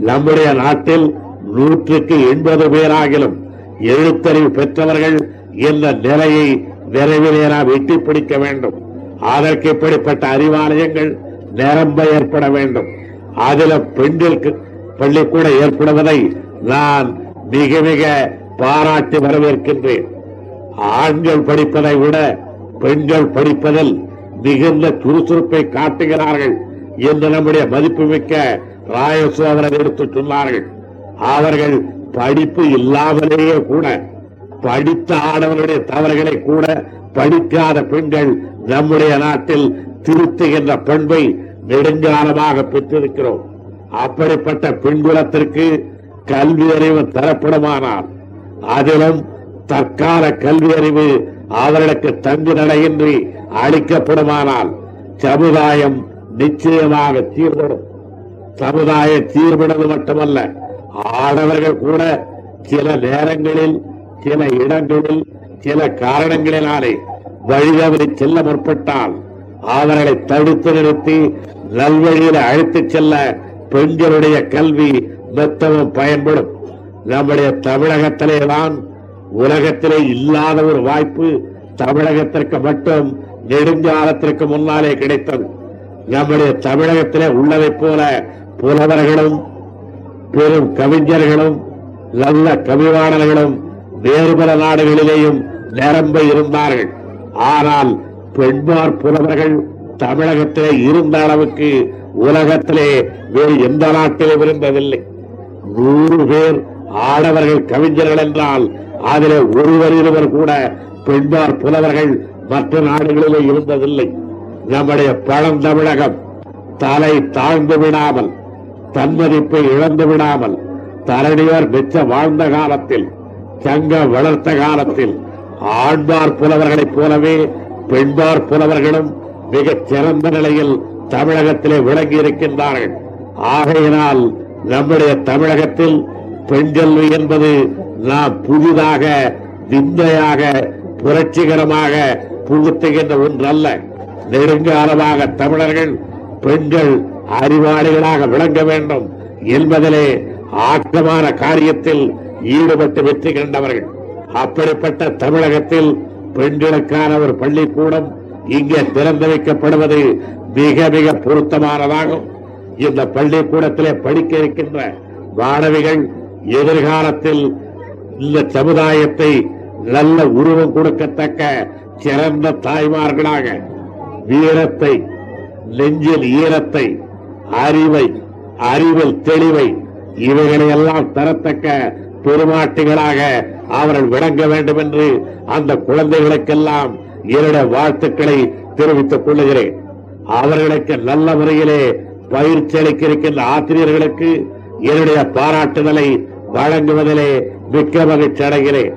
நம்முடைய நாட்டில் நூற்றுக்கு எண்பது பேராகிலும் எழுத்தறிவு பெற்றவர்கள் என்ற நிலையை விரைவிலே நாம் எட்டி பிடிக்க வேண்டும். அதற்கு இப்படிப்பட்ட அறிவாலயங்கள் நிரம்ப ஏற்பட வேண்டும். அதில் பெண்களுக்கு பள்ளிக்கூட ஏற்படுவதை நான் மிக மிக பாராட்டி வரவேற்கின்றேன். ஆண்கள் படிப்பதை விட பெண்கள் படிப்பதில் மிகுந்த சுறுசுறுப்பை காட்டுகிறார்கள் என்று நம்முடைய மதிப்புமிக்க ராயசோதரர் எடுத்து சொன்னார்கள். அவர்கள் படிப்பு இல்லாமலேயே கூட படித்த ஆடவருடைய தவறுகளை கூட படிக்காத பெண்கள் நம்முடைய நாட்டில் திருத்துகின்ற பண்பை நெடுங்காலமாக பெற்றிருக்கிறோம். அப்படிப்பட்ட பெண்குலத்திற்கு கல்வி அறிவு தரப்படுமானால் அதிலும் தற்கால கல்வி அறிவு அவர்களுக்கு தங்கு நடையின்றி அளிக்கப்படுமானால் சமுதாயம் நிச்சயமாக சீர்படும். சமுதாய தீர்வினது மட்டுமல்ல ஆடவர்கள் கூட சில நேரங்களில் சில இடங்களில் சில காரணங்களினாலே வழிதவறி செல்ல முற்பட்டால் அவர்களை தடுத்து நிறுத்தி நல்வழியில் அழைத்துச் செல்ல பெண்களுடைய கல்வி மெத்தவும் பயன்படும். நம்முடைய தமிழகத்திலே தான் உலகத்திலே இல்லாத ஒரு வாய்ப்பு தமிழகத்திற்கு மட்டும் நெடுஞ்சாலத்திற்கு முன்னாலே கிடைத்தது. நம்முடைய தமிழகத்திலே உள்ளதைப் போல புலவர்களும் பெரும் கவிஞர்களும் நல்ல கவிவாணர்களும் வேறு பல நாடுகளிலேயும் நிரம்ப இருந்தார்கள். ஆனால் பெண்பார் புலவர்கள் தமிழகத்திலே இருந்த அளவுக்கு உலகத்திலே வேறு எந்த நாட்டிலும் இருந்ததில்லை. நூறு பேர் ஆடவர்கள் கவிஞர்கள் என்றால் அதிலே ஒருவர் இருவர் கூட பெண்பார் புலவர்கள் மற்ற நாடுகளிலே இருந்ததில்லை. நம்முடைய பழந்தமிழகம் தலை தாழ்ந்து விடாமல் தன்மதிப்பை இழந்து விடாமல் தரணியர் மிச்ச வாழ்ந்த காலத்தில் சங்க வளர்த்த காலத்தில் ஆண்பார் புலவர்களைப் போலவே பெண்பார் புலவர்களும் மிகச் சிறந்த நிலையில் தமிழகத்திலே விளங்கி இருக்கின்றார்கள். ஆகையினால் நம்முடைய தமிழகத்தில் பெண் கல்வி என்பது நாம் புதிதாக விந்தையாக புரட்சிகரமாக புகுத்துகின்ற ஒன்றல்ல. நெடுங்காலமாக தமிழர்கள் பெண்கள் அறிவாளிகளாக விளங்க வேண்டும் என்பதிலே ஆக்கமான காரியத்தில் ஈடுபட்டு வெற்றி கண்டவர்கள். அப்படிப்பட்ட தமிழகத்தில் பெண்களுக்கான ஒரு பள்ளிக்கூடம் இங்கே திறந்து வைக்கப்படுவது மிக மிக பொருத்தமானதாகும். இந்த பள்ளிக்கூடத்திலே படிக்க இருக்கின்ற மாணவிகள் எதிர்காலத்தில் இந்த சமுதாயத்தை நல்ல உருவம் கொடுக்கத்தக்க சிறந்த தாய்மார்களாக வீரத்தை நெஞ்சில் ஈரத்தை அறிவை அறிவில் தெளிவை இவைகளை எல்லாம் தரத்தக்க பெருமாட்டிகளாக அவர்கள் விளங்க வேண்டும் என்று அந்த குழந்தைகளுக்கெல்லாம் என்னுடைய வாழ்த்துக்களை தெரிவித்துக் கொள்ளுகிறேன் அவர்களுக்கு நல்ல முறையிலே பயிற்சி அளிக்க இருக்கின்ற ஆசிரியர்களுக்கு என்னுடைய பாராட்டுதலை வழங்குவதிலே மிக்க மகிழ்ச்சி அடைகிறேன்.